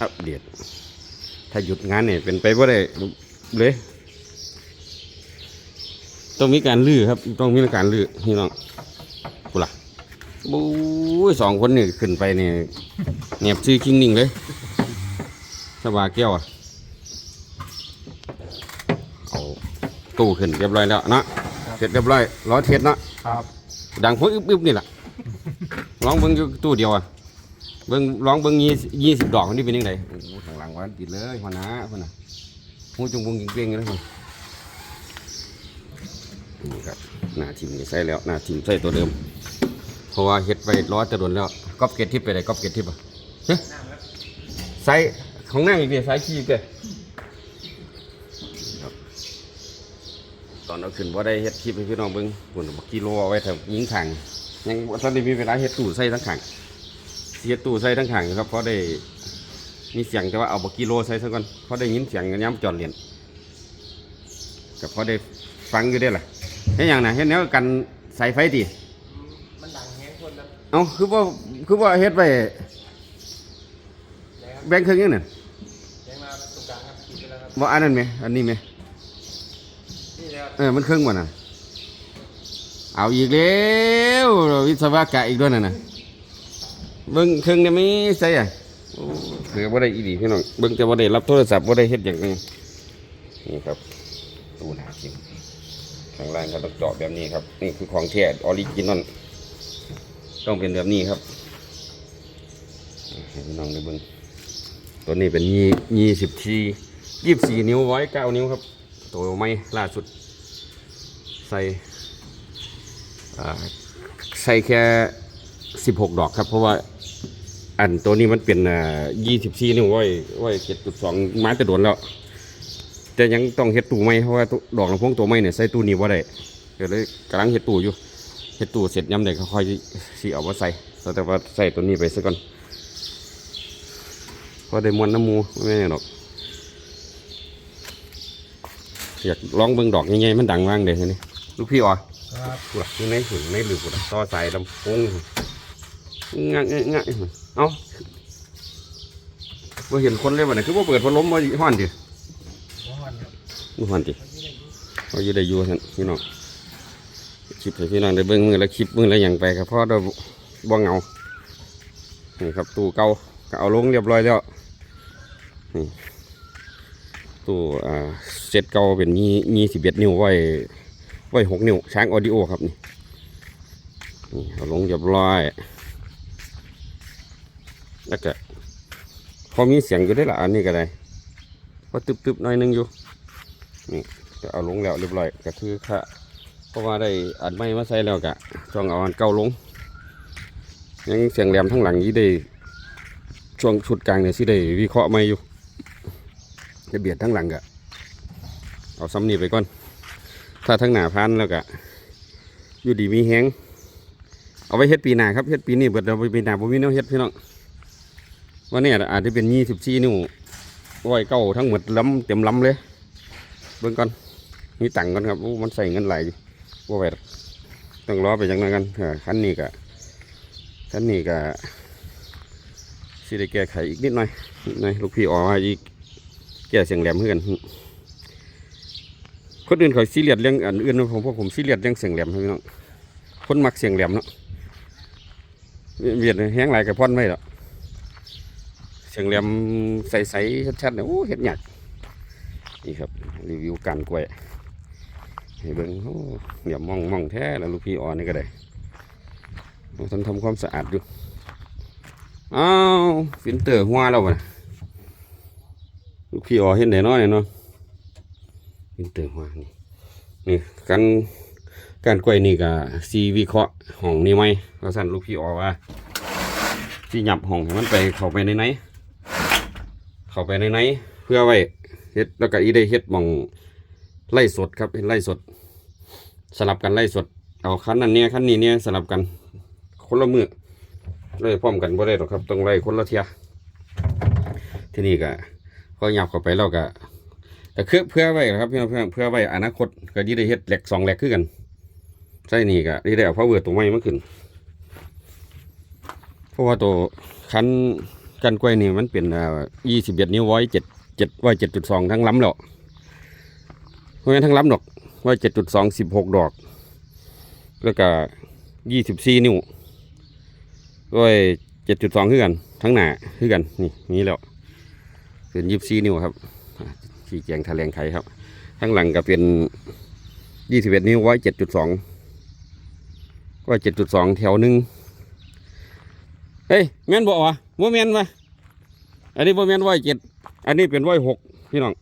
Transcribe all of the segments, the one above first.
อัปเดต ถ้าหยุดงานเนี่ยเป็นไปว่าได้เลยต้องมีการลื้อครับ ต้องมีการลื้อพี่น้องกูล่ะบู๊ยสองคนนี่ขึ้นไปเนี่ยเงียบชื่อคิงนิ่งเลยสบายแก้วอะเอาตู้ขึ้นเรียบร้อยแล้วเนาะเสร็จเรียบร้อยล้อเทสเนาะครับ ดังพวกอึบๆนี่แหละลองเบิ้งอยู่ตู้เดียวอะ เบิ้งลองเบิ้งยี่ยี่สิบดอกนี่เป็นยังไงโอ้ทางหลังวันติดเลยหัวหน้าหัวหน้าหูจงบุงเก่งๆเลยคนนี่ครับหน้าทีมใส่แล้วหน้าทีมใส่ตัวเดิม เพราะว่าเฮ็ดไปร้อยจะโดนแล้วก๊อปเกตทิปไปไหนก๊อปเกตทิปอะเฮ้ยใส่ของนั่งอีกเดียใส่ขี้อีกยครับตอนเราขึ้นว่าได้เฮ็ดคลิปให้พี่น้องเบิ้งหุ่นบักกิโลเอาไว้แถวยิงขังยังตอนนี้มีเวลาเฮ็ดตู้ใส่ทั้งขัง เฮ็ดตู้ใส่ทั้งขังครับเพราะได้มีเสียงแต่ว่าเอาบักกิโลใส่ซะก่อนเพราะได้ยินเสียงกันย้ำจอดเหรียญกับเพราะได้ฟังอยู่ได้อล่ะเฮ็ดหยังนะเฮ็ดแนวกันสายไฟตีมันดังแห้งคนนะเอาคือว่าคือว่าเฮ็ดไปนะครับแบ่งครึ่งยังนั่นแห้งมาตรงกลางครับขีดไปแล้วครับว่าอันนั้นไหมอันนี้ไหมนี่เลยครับเออมันครึ่งบ่น่ะเอาอีกแล้ววิศวกะอีกด้วยน่ะนะ เบิ่งครึ่งเนี่ยไม่ใช่อะโอ้คือบ่ได้อีดีพี่น้องเบิ่งแต่บ่ได้รับโทรศัพท์บ่ได้เฮ็ดอย่างนี้นี่ครับตู้หนาจริงข้างล่างก็ต้องเจาะแบบนี้ครับ นี่คือของแท้ออริจินอลต้องเป็นแบบนี้ครับให้พี่น้องได้เบิ่งตัวนี้เป็นยี่ยี่สิบทียี่สิบสี่นิ้วไว้เก้านิ้วครับ ตัวไม่ล่าสุด ใส่ใส่แค่สิบหกดอกครับ เพราะว่า อันตัวนี้มันเป็นยี่สิบสี่นิ้วไว้ไว้เจ็ดจุดสองไม้จะโดนแล้ว แต่ยังต้องเฮ็ดตู้ไม้เพราะว่าตู้ดอกลำโพงตัวไม้เนี่ยใส่ตู้นี้ว่าได้เดี๋ยวเลยกำลังเฮ็ดตู้อยู่เฮ็ดตู้เสร็จย้ำเด็กค่อยๆสีเอามาใส่แต่ว่าใส่ตัวนี้ไปซะก่อนพอได้มวนน้ำหมูไม่แน่หรอกอยากลองเบิ่งดอกใหญ่ๆมันดังว่างเด้อนี่ลูกพี่อ๋อครับกูหลักอยู่ในหุ่นในหลืบกูต่อสายลำโพงงะงะงะ เอ้าบ่เห็นคนเลยวันนี้คือบ่เปิดพัดลมมาห้อนดิหัวหันครับบ่ห้อนดิเขาอยู่ได้อยู่ท่านพี่น้องคลิปให้พี่น้องได้เบิ่งมือละคลิปมือละอย่างไปครับเพราะเราบ่เหงานี่ครับตู้เก่าก็เอาลงเรียบร้อยแล้วตู้อ่าเซตเก่าเป็นยี่ยี่สิบเอ็ดนิ้วไว้ไว้หกนิ้วช้างออดิโอครับนี่นี่เอาลงเรียบร้อย แล้วก็พอมีเสียงอยู่ได้ละอันนี้ก็ได้พอตึบๆหน่อยหนึงอยู่นี่ก็เอาลงแล้วเรียบร้อยก็คือค่ะเพราะว่าได้อัดไม้มาใส่แล้วก็ต้องเอาอันเก่าลง ยังเสียงแหลมทั้งหลังนี้ได้ช่วงชุดกลางเนี่ยสิได้วิเคราะห์ไม่อยู่จะเบียดทั้งหลังกะเอาซ้ำนี่ไปก่อน ถ้าทั้งหนาพันแล้วกะอยู่ดีมีแฮงเอาไว้เฮ็ดปีหน้าครับเฮ็ดปีนี้เบิดเราไปปีหน้าผมมีแนวเฮ็ดพี่น้อง วันนี้อาจจะเป็นยี่สิบสี่นิ้วไว้เก้าทั้งหมดล้ำเต็มล้ำเลยเบิ่งก่อนมีตังก่อนครับมันใส่เงินไหลว่าไปดอกต้องรอไปจังนั้นกันเออคันนี้กะคันนี้กะสิได้แก้ไขอีกนิดหน่อยนิดหน่อยลูกพี่ออกมาอีกแก่เสียงแหลมเพื่อนคนอื่นเขาซีเรียสเรื่องอันอื่นผมพวกผมซีเรียสเรื่องเสียงแหลมครับพี่น้องคนมักเสียงแหลมเนาะเวียดแห้งหลกับพ่อนไม่หรอก เสียงแหลมใสๆชัดๆเนี่ยโอ้เห็ดหยักนี่ครับรีวิวการกล้วยให้เบิ้งโอ้เดี๋ยวมองมองแท้แล้วลูกพี่อ่อนนี่ก็ได้ท่านทำความสะอาดอยู่อ้าวฟิลเตอร์หัวเราบ่ะลูกพี่อ๋อเห็นได้น้อยเนาะเห็นเติมมานี่นี่การการกล้วยนี่ก็ซีวิเคราะห์ห้องนี่ไหมเราสั่นลูกพี่อ๋อว่าที่หยับห้องให้มันไปเข้าไปในไหน เข้าไปในไหนเพื่อไว้เฮ็ดแล้วก็อีได้เฮ็ดหมองไล่สดครับเฮ็ดไล่สด สลับกันไล่สด เอาคันนั้นเนี่ยคันนี้เนี่ยสลับกันคนละมือเลยพร้อมกันบ่ได้หรอกครับต้องไล่คนละเทียที่นี่ก็พอหยับเข้าไปแล้วก็แต่คือเพื่อไว้ครับเพี่อเพื่อเพื่อไว้อนาคตก็ยี่ได้เฮ็ดเหล็กสองเหล็กคือกันใช่นี่ก็ยี่ได้เอาพาวเวอร์ตัวใหม่มาขึ้นเพราะว่าตัวคัน กันกล้วยนี่มันเป็นยี่สิบเอ็ดนิ้วไว้เจ็ดเจ็ดไว้เจ็ดจุดสองทั้งลำแล้วเพราะงั้นทั้งลำดอกไว้เจ็ดจุดสองสิบหกดอก แล้วก็ยี่สิบสี่นิ้วไว้เจ็ดจุดสองคือกัน ทั้งหน้าคือกันนี่นี่แล้วเป็นยี่สิบสี่นิ้วครับชี้แจงแถลงไขครับ ทั้งหลังก็เป็นยี่สิบเอ็ดนิ้วไว้เจ็ดจุดสองไว้เจ็ดจุดสองแถวหนึ่งเฮ้ยแม่นบ่วะ บ่แม่นวะอันนี้บ่แมนร้อยเจ็ดอันนี้เป็นร้อยหกพี่น้อง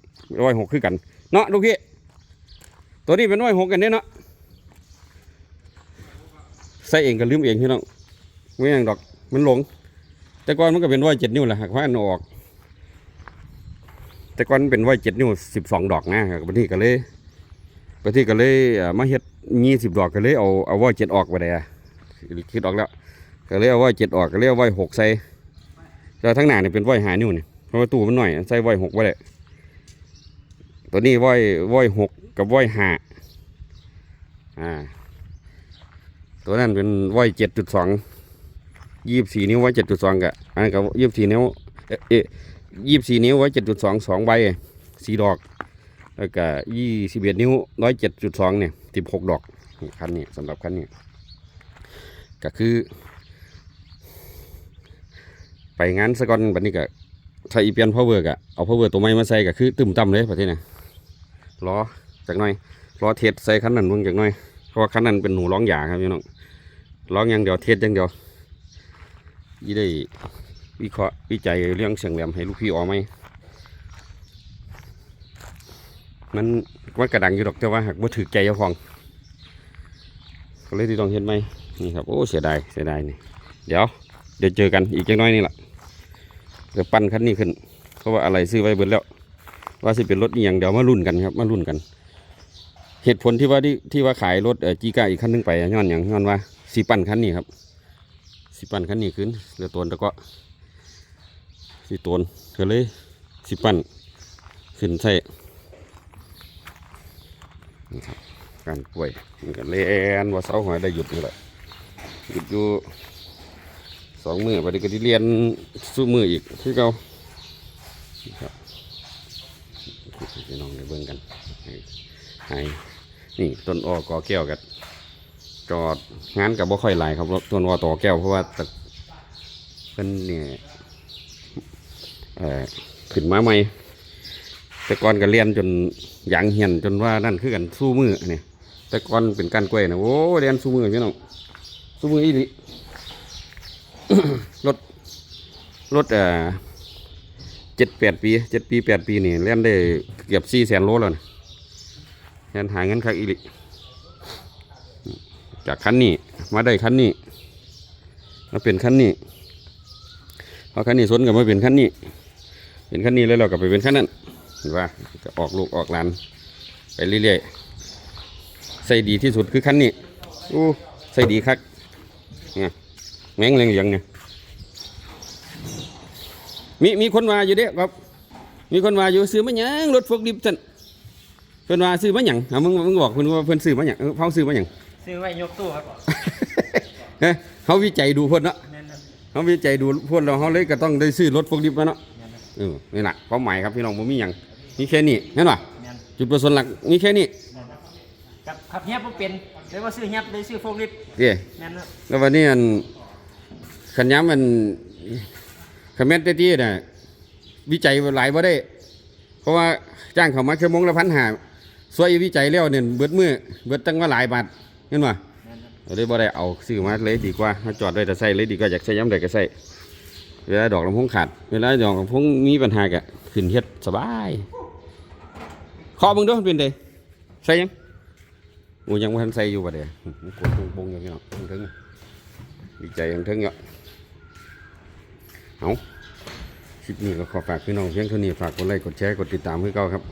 ร้อยหกคือกันเนาะลูกพี่ตัวนี้เป็นร้อยหกกันเนี่ยเนาะใส่เองก็ลืมเองพี่น้องไม่ยังดอกมันหลง แต่ก่อนมันก็เป็นร้อยเจ็ดนิ้วแหละหากว่าอันออก แต่ก่อนเป็นร้อยเจ็ดนิ้วสิบสองดอกนะครับบัดนี้ก็เลยบัดนี้ก็เล่มาเฮ็ดยี่สิบดอกก็เลยเอาเอาร้อยเจ็ดออกไปเลยคิดออกแล้วก็เลยเอาไว้เจ็ดออกก็เลยเอาไว้หกใส่ แต่ทั้งหน้าเนี่ยเป็นว้หานิ้วนี่เพราะว่าตู้มันหน่อยใส่ว้หกไว้เลยตัวนี้ว้ไว้หกกับว้ห้าอ่า ตัวนั้นเป็นว้เจ็ดจุดสองยี่สิบสี่นิ้วไว้เจ็ดจุดสองกะอันนั้นก็ยี่สิบสี่นิ้วเอ๊ะเอยี่สิบสี่นิ้วไว้เจ็ดจุดสองสองใบสี่ดอก แล้วก็ยี่สิบเอ็ดนิ้วร้อยเจ็ดจุดสองเนี่ยสิบหกดอกคันนี้สำหรับคันนี้ก็คือ ไปงานสะก่อนบัดนี้ก็ถ้าอีเปียนพาวเวอร์กะเอาพาวเวอร์ตัวใหม่มาใส่ก็คือตึมต่ำเลยประเทศน่ะล้อจากหน่อยล้อเทสใส่คันนั้นเบิ่งจากหน่อยเพราะว่าคันนั้นเป็นหนูร้องหยาครับพี่น้องร้องอย่างเดียวเทสอย่างเดียวยี่ได้วิเคราะห์วิจัยเรื่องเสียงแหลมให้ลูกพี่ออกไหมมันมันกระดังอยู่ดอกแต่ว่าหากว่าถือใจเจ้าของก็เลยที่ต้องเห็นไหมนี่ครับโอ้เสียดายเสียดายนี่เดี๋ยว ดี๋ยวเจอกันอีกจังน้อยนี่แหละเดี๋ยวปั้นคันนี้ขึ้น เพราะว่าอะไรซื้อไว้เบิดแล้ว ว่าสิเป็นรถอีหยังเดี๋ยวมารุ่นกันครับ มารุ่นกัน เหตุผลที่ว่าที่ที่ว่าขายรถจีก้าอีกคันนึงไปย้อนอย่างย้อนว่าสีปั้นคันนี้ครับสีปั้นคันนี้ขึ้นเหลือตัวแล้วก็สีตัวก็เลยสีปั้นขึ้นใส่นี่ครับการป่วยมันก็เลยแอนว่าเสาหอยได้หยุดนี่แหละหยุดอยู่ สองมือไปก็ที่เรียนสู้มืออีกคือเก่าครับพี่น้องได้เบิ่งกันให้นี่ต้นอ้อกอแก้วกันจอดงานกับบ่ค่อยหลายครับต้นอ้อต่อแก้วเพราะว่าตะเป็นเนี่ยเอ่อขึ้นมาใหม่แต่ก่อนก็เรียนจนยางเหียนจนว่านั่นคือกันสู้มือเนี่ยแต่ก่อนเป็นการกล้วยนะโอ้เรียนสู้มือพี่น้องสู้มืออีหลี รถรถเอ่อเจ็ดแปดปีเจ็ดปีแปดปีนี่เล่นได้เกือบสี่แสนโลแล้วนะเล่นหาเงินคักอีลิจากคันนี้มาได้คันนี้มาเป็นคันนี้พอคันนี้สนกับมาเป็นคันนี้ เป็นคันนี้แล้วเราก็ไปเป็นคันนั้นเห็นว่าก็ออกลูกออกหลานไปเรื่อยๆใส่ดีที่สุดคือคันนี้อู้ใส่ดีคักเนี่ย แม่งเลี้ยงยังเนี่ยมีมีคนว่าอยู่เด้ครับ มีคนว่าอยู่ซื้อมาหยังรถฟกดิบท่านเพิ่นว่าซื้อมาหยังเอามึงมึงบอกเพิ่นว่าเพิ่นซื้อมาหยังเออเฮาซื้อมาหยังซื้อไว้ยกตู้ครับเฮ้ยเฮาวิจัยดูเพิ่นเนาะแม่นครับเฮาวิจัยดูเพิ่นแล้วเฮาเลยก็ต้องได้ซื้อรถฟกดิบมาเนาะแม่นครับเออนี่ล่ะความหมายครับพี่น้องบ่มีหยังมีแค่นี้แม่นบ่แม่นจุดประสงค์หลักมีแค่นี้แม่นครับกับขับเฮียบบ่เป็นเลยว่าซื้อเฮียบเลยซื้อโฟลิฟต์เด้แม่นครับแล้ววันนี้อัน ขันย้ำมันคอมเมนต์ที่น่ะวิจัยหลายบ่ได้ เพราะว่าจ้างเขามาชั่วโมงละพันหาสวยวิจัยแล้วเนี่ยเบิดมือเบิดตั้งว่าหลายบาทเห็นป่ะแม่นครับเลยบ่ได้เอาซื้อมาเลยดีกว่ามาจอดไว้แต่ใส่เลยดีกว่าอยากใส่ย้ำใดก็ใส่เวลาดอกลำพงขาด เวลาดอกลำพงมีปัญหากะขึ้นเฮ็ดสบายขอเบิ่งด้วยเป็นไดใส่ยังโอ้ยังบ่ทันใส่อยู่บ่เด้กดบงอย่างเงี้ยถึงดีใจกันทั้งเนาะ เอาคลิปนี้ก็ขอฝากพี่น้องเพียงเท่านี้ฝากกดไลค์กดแชร์กดติดตามให้เก้าครับ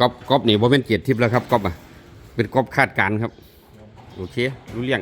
ก๊อปก๊อปนี่บ่เป็นเกียรติทิพย์แล้วครับก๊อปอะเป็นก๊อปคาดการครับ โอเค รู้เรื่อง